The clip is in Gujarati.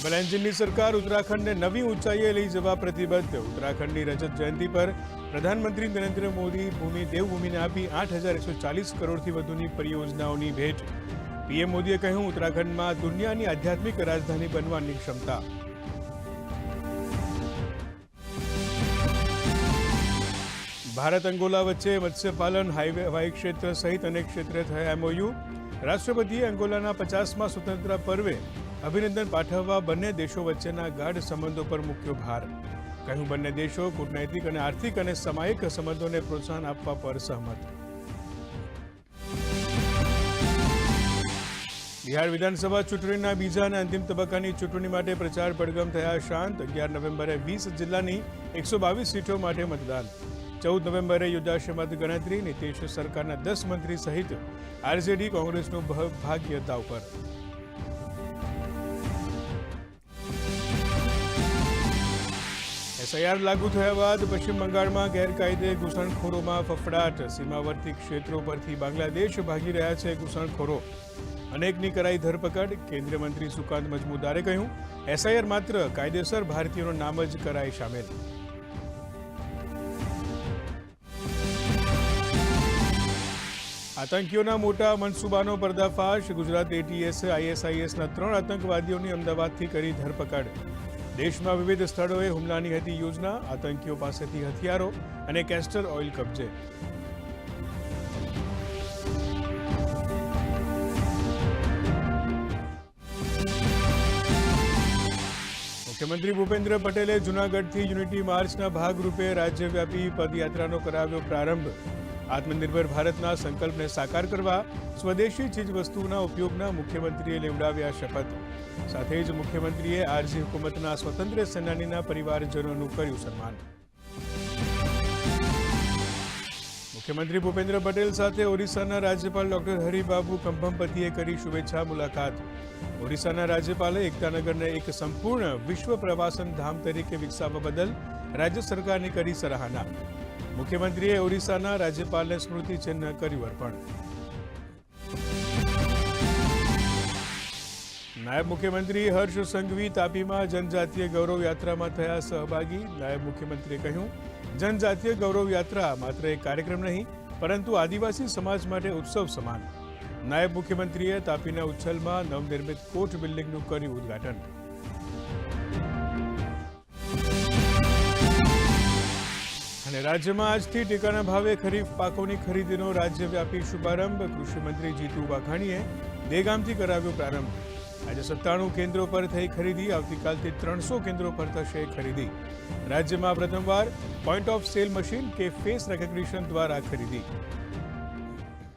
ડબલ એન્જિનની સરકાર ઉત્તરાખંડને નવી ઊંચાઈએ લઈ જવા પ્રતિબદ્ધ. ઉત્તરાખંડની રજત જયંતિ પર પ્રધાનમંત્રી નરેન્દ્ર મોદી ભૂમિ, દેવભૂમિને આપી આઠ હજાર એકસો ચાલીસ કરોડથી વધુની પરિયોજનાઓની ભેટ. પીએમ મોદીએ કહ્યું, ઉત્તરાખંડમાં દુનિયાની આધ્યાત્મિક રાજધાની બનવાની ક્ષમતા. ભારત અંગોલા વચ્ચે મત્સ્યપાલન, હાઈવે, હવાઈ ક્ષેત્ર સહિત અનેક ક્ષેત્રે થયા એમઓયુ. રાષ્ટ્રપતિએ અંગોલાના પચાસમાં સ્વતંત્રતા પર્વે અભિનંદન પાઠવવા બંને દેશો વચ્ચેના ગાઢ સંબંધો પર મૂક્યો ભાર. કહ્યું, બંને દેશો કૂટનૈતિક અને આર્થિક અને સામાયિક સંબંધોને પ્રોત્સાહન આપવા પર સહમત. બિહાર વિધાનસભા ચૂંટણીના બીજા અને અંતિમ તબક્કાની ચૂંટણી માટે પ્રચાર પડગમ થયા શાંત. અગિયાર નવેમ્બરે વીસ જિલ્લાની એકસો બાવીસ સીટો માટે મતદાન. ચૌદ નવેમ્બરે યોજાશે મતગણતરી નીતિશ સરકારના દસ મંત્રી સહિત આરજેડી કોંગ્રેસનું ભાગ્ય દાવ પર. એસઆઈઆર લાગુ થયા બાદ પશ્ચિમ બંગાળમાં ગેરકાયદે ઘૂસણખોરોમાં ફફડાટ. સીમાવર્તી ક્ષેત્રો પરથી બાંગ્લાદેશ ભાગી રહ્યા છે ઘૂસણખોરો. અનેકની કરાઈ ધરપકડ કેન્દ્રીય મંત્રી સુકાંત મજમુદારે કહ્યું એસઆઈઆર માત્ર કાયદેસર ભારતીયોનું નામ જ કરાય સામેલ. આતંકીઓના મોટા મનસૂબાનો પર્દાફાશ. ગુજરાત એટીએસ આઈએસઆઈએસના ત્રણ આતંકવાદીઓની અમદાવાદથી કરી ધરપકડ. દેશમાં વિવિધ સ્થળોએ હુમલાની હતી યોજના, આતંકીઓ પાસેથી હથિયારો અને કેસ્ટર ઓઇલ કબજે. મુખ્યમંત્રી ભૂપેન્દ્ર પટેલે જૂનાગઢથી યુનિટી માર્ચના ભાગરૂપે રાજ્યવ્યાપી પદયાત્રાનો કરાવ્યો પ્રારંભ. આત્મનિર્ભર ભારતના સંકલ્પને સાકાર કરવા સ્વદેશી ચીજવસ્તુઓના ઉપયોગના મુખ્યમંત્રીએ લેવડાવ્યા શપથ. સાથે જ મુખ્યમંત્રીએ આરજી હુકુમતના સ્વતંત્ર સેનાનીના પરિવારજનોનું કર્યું સન્માન. મુખ્યમંત્રી ભૂપેન્દ્ર પટેલ સાથે ઓરિસ્સાના રાજ્યપાલ ડોક્ટર હરિબાબુ કંભમપતિએ કરી શુભેચ્છા મુલાકાત. ઓરિસ્સાના રાજ્યપાલે એકતાનગરને એક સંપૂર્ણ વિશ્વ પ્રવાસન ધામ તરીકે વિકસાવવા બદલ રાજ્ય સરકારની કરી સરાહના. મુખ્યમંત્રીએ ઓડિશાના રાજ્યપાલને સ્મૃતિ ચિહ્ન કર્યું અર્પણ. નાયબ મુખ્યમંત્રી હર્ષ સંઘવી તાપીમાં જનજાતીય ગૌરવ યાત્રામાં થયા સહભાગી. નાયબ મુખ્યમંત્રીએ કહ્યું, જનજાતીય ગૌરવ યાત્રા માત્ર એક કાર્યક્રમ નહીં, પરંતુ આદિવાસી સમાજ માટે ઉત્સવ સમાન. નાયબ મુખ્યમંત્રીએ તાપીના ઉચ્છલમાં નવનિર્મિત કોર્ટ બિલ્ડિંગનું કર્યું ઉદ્ઘાટન. રાજ્યમાં આજથી ટેકાના ભાવે ખરીફ પાકોની ખરીદીનો રાજ્યવ્યાપી શુભારંભ. કૃષિમંત્રી જીતુ વાઘાણીએ દેગામથી કરાવ્યો પ્રારંભ. આજે સત્તાણું કેન્દ્રો પર થઈ ખરીદી, આવતીકાલથી ત્રણસો કેન્દ્રો પર થશે ખરીદી. રાજ્યમાં પ્રથમવાર પોઈન્ટ ઓફ સેલ મશીન કે ફેસ રેકગ્નિશન દ્વારા ખરીદી.